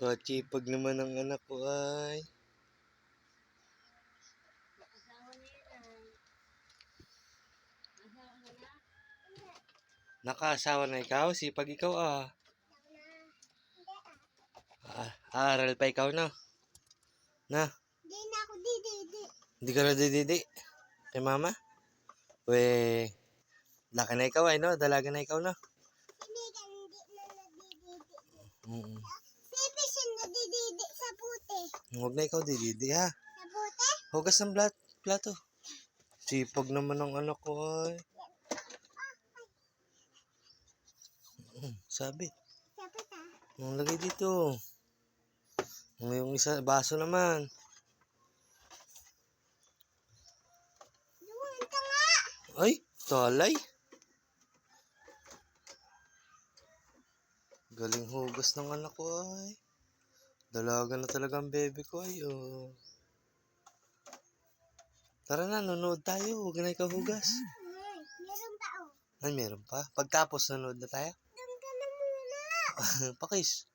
Kachipag naman ang anak ko ay. Nakaasawa na ikaw? Sipag ikaw ah. Ah, aaral pa ikaw na. Na, Di na ako dididi. hindi ka na dididi. Kay mama? We, laki na ikaw ay no? Dalaga na ikaw na. Hindi ka hindi na nadididi. Mm Baby Huwag na ikaw dididi ha. Sa puti? Hugas ng plat plato. Sipag naman ng anak ko ay. Mm, sabi. Sa puta. Ang lagay dito. Yung isa, baso naman. Doon ka nga. Ay, talay. Galing hugas ng anak ko ay. Dalaga na talaga ang baby ko ay. Oh. Tara na, nanonood tayo. Huwag na ikaw hugas. Ay, meron pa oh. Ay, meron pa. Pagtapos, nanonood na tayo. Doon ka na muna. Pakis.